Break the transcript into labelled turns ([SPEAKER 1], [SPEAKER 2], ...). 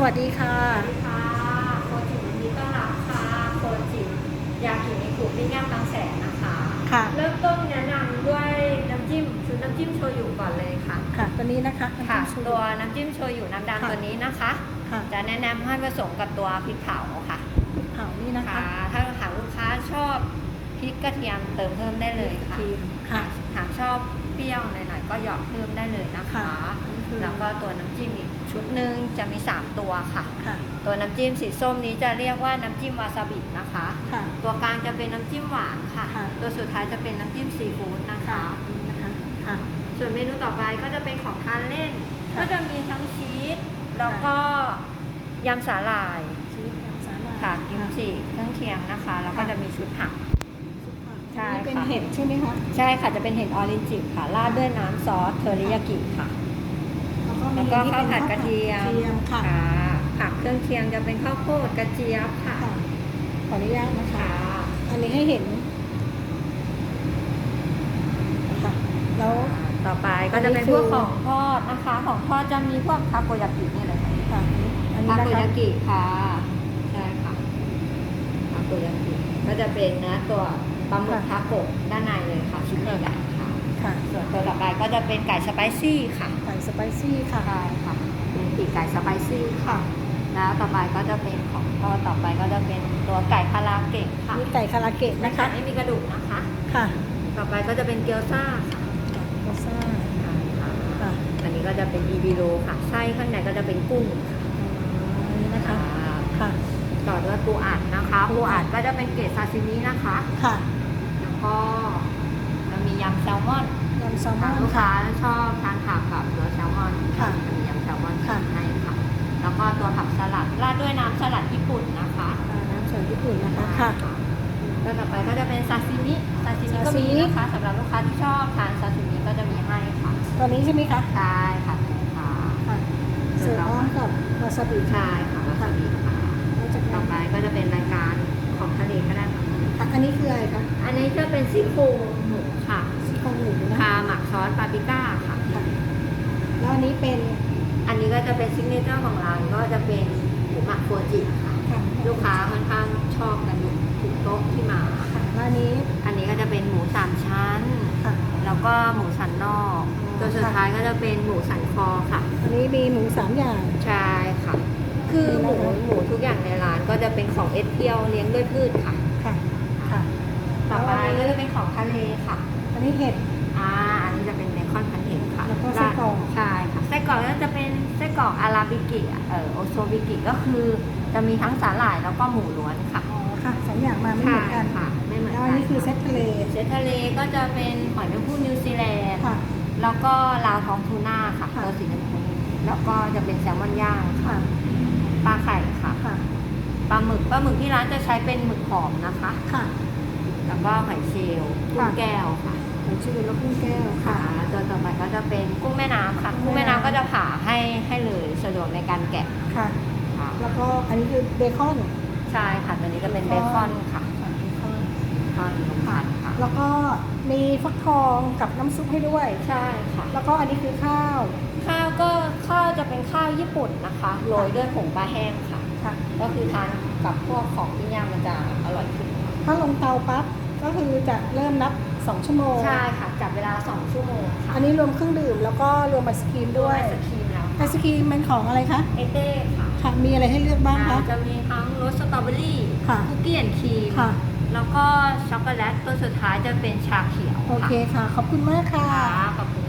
[SPEAKER 1] สวัสดีค่ะ
[SPEAKER 2] สวัสดีค่ะโคจิยินดีต้อนรับค่ะโคจิอยากอยู่ในกลุ่มปิ้งย่างบางแสนนะคะ
[SPEAKER 1] ค่ะ
[SPEAKER 2] เริ่มต้นแนะนำด้วยน้ำจิ้มชุดน้ำจิ้มโชยุก่อนเลยค่ะ
[SPEAKER 1] ค่ะ ตัวนี้นะคะ
[SPEAKER 2] ค่ะ
[SPEAKER 1] น้ำจิ้มชู
[SPEAKER 2] ตัวน้ำจิ้มโชยุน้ำดำ
[SPEAKER 1] ค่ะ
[SPEAKER 2] ตัวนี้นะคะ
[SPEAKER 1] ค่ะ
[SPEAKER 2] จะแนะนำให้ผสมกับตัวพริกเผาค่ะ
[SPEAKER 1] เผานี่นะคะ
[SPEAKER 2] ค่ะถ้าหากลูกค้าชอบพริกกระเทียมเติมเพิ่มได้เลยค่ะ
[SPEAKER 1] ทีมค่ะ
[SPEAKER 2] หากชอบเปรี้ยวหน่อยๆก็หยอดเพิ่มได้เลยนะคะ
[SPEAKER 1] ค่ะนี่คือ
[SPEAKER 2] แล้วก็ตัวน้ำจิ้มอีกชุดหนึ่งจะมีสามตัวค่ะ
[SPEAKER 1] ค่ะ
[SPEAKER 2] ตัวน้ำจิ้มสีส้มนี้จะเรียกว่าน้ำจิ้มวาซาบินะคะ
[SPEAKER 1] ค่ะ
[SPEAKER 2] ตัวกลางจะเป็นน้ำจิ้มหวานค่ะ
[SPEAKER 1] ค่ะ
[SPEAKER 2] ตัวสุดท้ายจะเป็นน้ำจิ้มซีฟู้ดนะคะ
[SPEAKER 1] นี่นะคะค่ะ
[SPEAKER 2] ส่วนเมนูต่อไปก็จะเป็นของทานเล่น
[SPEAKER 1] ค่ะ
[SPEAKER 2] ก็จะมีทั้งชีสแล้วก็ยำสาหร่าย
[SPEAKER 1] ชีสกับสาหร่าย
[SPEAKER 2] ค่ะกิมจิเครื่องเคียงนะคะ แล้วก็จะมีชุดผัก ใช่
[SPEAKER 1] นี่เป็น
[SPEAKER 2] ค่ะ
[SPEAKER 1] เห็ดใช่ไหมคะ
[SPEAKER 2] ใช่ค่ะจะเป็นเห็ดออรินจิค่ะราดด้วยน้ำซอสเทอริยากิค่ะ แล้วก็ข้าวผัดกระเทียม
[SPEAKER 1] กระเทียมค่ะ
[SPEAKER 2] ค่ะผักเครื่องเคียงจะเป็นข้าวโพดกระเจี๊ยบค่ะ
[SPEAKER 1] ค่ะขออนุญาตนะคะ
[SPEAKER 2] ค่ะ
[SPEAKER 1] อันนี้ให้เห็นค่ะแล้ว
[SPEAKER 2] ต่อไปก็จะเป็นพวกของทอดนะคะ ของทอดจะมีพวกทาโกยากินี่เลยค่ะ
[SPEAKER 1] ค่ะอันนี้
[SPEAKER 2] ทา
[SPEAKER 1] นะ
[SPEAKER 2] โก
[SPEAKER 1] คะ
[SPEAKER 2] ยากิค่ะใช่ค่ะทาโกยากิก็จะเป็นเนื้อตัวปลาหมึกทาโกะด้านในเลยค่ะชิ้นใหญ่ๆค่ะ
[SPEAKER 1] ค่ะ
[SPEAKER 2] ส่วนตัวต่อไปก็จะเป็นไก่สไปซี่ค่ะ
[SPEAKER 1] ไก่สไปซี่ค่ะ
[SPEAKER 2] ใช่ค่ะเป็นปีกไก่สไปซี่ค่ะ แล้วต่อไปก็จะเป็นของทอดต่อไปก็จะเป็นตัวไก่คาราเกะค่ะ
[SPEAKER 1] นี่ไก่คาราเกะ
[SPEAKER 2] นะ
[SPEAKER 1] นะคะคะ
[SPEAKER 2] ไม่มีกระดูกนะคะ
[SPEAKER 1] ค่ะ
[SPEAKER 2] ต่อไปก็จะเป็นเกี๊ยวซ่าค่ะ
[SPEAKER 1] โรซ่า
[SPEAKER 2] ใช่ค่ะ
[SPEAKER 1] ค่ะ
[SPEAKER 2] อันนี้ก็จะเป็นอีบิโรค่ะไส้ข้างในก็จะเป็นกุ้งค่ะ
[SPEAKER 1] อันนี้นะคะค่ะ
[SPEAKER 2] ต่อด้วยปูอัดนะคะปูอัดก็จะเป็นเกรดซาซิมินะคะ
[SPEAKER 1] ค่ะ
[SPEAKER 2] แล้วก็จะมียำแซลมอน
[SPEAKER 1] ยำแซลม
[SPEAKER 2] ทา
[SPEAKER 1] องน
[SPEAKER 2] ลูก
[SPEAKER 1] ค่ะ
[SPEAKER 2] ค้าชอบทานผักกับตัวแซลมอ
[SPEAKER 1] ค่ะ
[SPEAKER 2] ให้ค่ะ แล้วก็ตัวผักสลัดราดด้วยน้ำสลัดญี่ปุ่นนะคะ
[SPEAKER 1] อ่าน้ำเสริมญี่ปุ่นนะคะค่ะ
[SPEAKER 2] แล้วต่อไปก็จะเป็นซาซิมิซาซิมิก็มี
[SPEAKER 1] ซาซิมิ
[SPEAKER 2] นะคะสำหรับลูกค้าที่ชอบทานซาซิมิก็จะมีให้ค่ะ
[SPEAKER 1] ตัวนี้ใช่ไหมคะ
[SPEAKER 2] ใช่ค่ะค่ะ
[SPEAKER 1] ค่ะเสิร์ฟพร้อมกับวาซาบิ
[SPEAKER 2] ใช่ค่ะวาซาบิค่ะ
[SPEAKER 1] แล้วจาก
[SPEAKER 2] ต่
[SPEAKER 1] นั้
[SPEAKER 2] อนไปก็จะเป็นรายการของทะเลก็ได้ค่ะ
[SPEAKER 1] ค่ะอันนี้คืออะไรคะ
[SPEAKER 2] อันนี้จะเป็นซี่โครงหมูค่ะ
[SPEAKER 1] ซี่โครงหมูนะ
[SPEAKER 2] คาหมักซอสปาปริก้าค่ะ
[SPEAKER 1] ค่ะแล้วอันนี้เป็น
[SPEAKER 2] อันนี้ก็จะเป็นซิกเนเจอร์ของร้านก็จะเป็นหมูหมักโคจิค่ะ
[SPEAKER 1] ค่ะ
[SPEAKER 2] ลูกค้าค่อนข้างชอบกันอยู่ทุกโต๊ะที่มา
[SPEAKER 1] ค่ะแล้วอันนี้
[SPEAKER 2] อันนี้ก็จะเป็นหมูสามชั้น
[SPEAKER 1] ค่ะ
[SPEAKER 2] แล้วก็หมูสันนอก
[SPEAKER 1] อ๋อ
[SPEAKER 2] ตัวสุด
[SPEAKER 1] ค่ะ
[SPEAKER 2] ท้ายก็จะเป็นหมูสันคอค่ะ
[SPEAKER 1] อันนี้มีหมูสามอย่าง
[SPEAKER 2] ใช่ค่ะ คือหมู
[SPEAKER 1] มีอะไร
[SPEAKER 2] หมูทุกอย่างในร้านก็จะเป็นของเอสเพียวเลี้ยงด้วยพืชค่ะ
[SPEAKER 1] ค่ะ ค่ะ
[SPEAKER 2] ต่อไปก็จะเป็นของทะเลค่ะ
[SPEAKER 1] อันนี้เห็ด
[SPEAKER 2] อ่า อันนี้จะเป็นเบคอนพันเห็ด กรอกก็จะเป็นไส้กรอกอาราบิกิอะเออโอโซบิกิก็คือจะมีทั้งสาหร่ายแล้วก็หมูล้วนค่ะ
[SPEAKER 1] อ๋อค่ะสองอย่างมาไม่เหมือนกัน
[SPEAKER 2] ใช่ค่ะไม่เหมือน
[SPEAKER 1] แล้ว
[SPEAKER 2] กั
[SPEAKER 1] อันนี้คือเซตทะเล
[SPEAKER 2] เซตทะเลก็จะเป็นหอยแมงผู้นิวซีแลนด์
[SPEAKER 1] ค่ะ
[SPEAKER 2] แล้วก็ลาวท้องทูน่าค่ะ
[SPEAKER 1] ค่ะ
[SPEAKER 2] ตัวสีน้ำพูแล้วก็จะเป็นแซลมอนย่างค่ะ
[SPEAKER 1] ค่ะ
[SPEAKER 2] ปลาไข่ค่ะ
[SPEAKER 1] ค่ะ
[SPEAKER 2] ปลาหมึกปลาหมึกที่ร้านจะใช้เป็นหมึกหอมนะคะ
[SPEAKER 1] ค่ะ
[SPEAKER 2] แล้วก็หอยเชลล์กุ้
[SPEAKER 1] ค่ะ
[SPEAKER 2] งแก้วค่ะ
[SPEAKER 1] ผมชื่อแล้วกุ้งแก้ว
[SPEAKER 2] ค่ะ
[SPEAKER 1] ค่ะ
[SPEAKER 2] ตัวต่อไปก็จะเป็นกุ้งแม่น้ำค่ะ
[SPEAKER 1] กุ้
[SPEAKER 2] กุ้
[SPEAKER 1] ง
[SPEAKER 2] ง
[SPEAKER 1] แม่
[SPEAKER 2] แม่
[SPEAKER 1] น้ำ
[SPEAKER 2] น้ำก็จะผ่าให้ให้เลยสะดวกในการแกะ
[SPEAKER 1] ค่ะ
[SPEAKER 2] ค่ะ
[SPEAKER 1] แล้วก็อันนี้คือเบคอน
[SPEAKER 2] ใช่ค่ะ ตัวนี้จะเป็นเบคอนค่ะ
[SPEAKER 1] ค่ะเบคอน
[SPEAKER 2] ทอดลงผัดค่ะ
[SPEAKER 1] แล้วก็มีฟักทองกับน้ำซุปให้ด้วย
[SPEAKER 2] ใช่ค่ะ
[SPEAKER 1] แล้วก็อันนี้คือข้าว
[SPEAKER 2] ข้าวก็ข้าวจะเป็นข้าวญี่ปุ่นนะคะโรยด้วยผงปลาแห้งค่ะ
[SPEAKER 1] ค่ะ
[SPEAKER 2] ก็คือทานกับพวกของปิ้งย่างมันจะอร่อยขึ้น
[SPEAKER 1] ถ้าลงเตาปั๊บ ก็คือจะเริ่มนับ 2 ชั่วโมง
[SPEAKER 2] ใช่ค่ะจับเวลา 2 ชั่วโมงค่ะ
[SPEAKER 1] อันนี้รวมเครื่องดื่มแล้วก็รวมไอศครีมด้วย
[SPEAKER 2] ไอศครีมแล้ว
[SPEAKER 1] ไอศครีมเป็นของอะไรคะ
[SPEAKER 2] เอเต้ค่ะ
[SPEAKER 1] ค่ะมีอะไรให้เลือกบ้างคะ
[SPEAKER 2] จะมีทั้งรสสตรอเบอรี่
[SPEAKER 1] ค่ะ
[SPEAKER 2] คุกกี้แอนด์ครีม
[SPEAKER 1] ค่ะ
[SPEAKER 2] แล้วก็ช็อกโกแลตตัวสุดท้ายจะเป็นชาเขียว
[SPEAKER 1] โอเคค่ะ ขอบคุณมากค่ะ
[SPEAKER 2] ค่ะขอบคุณ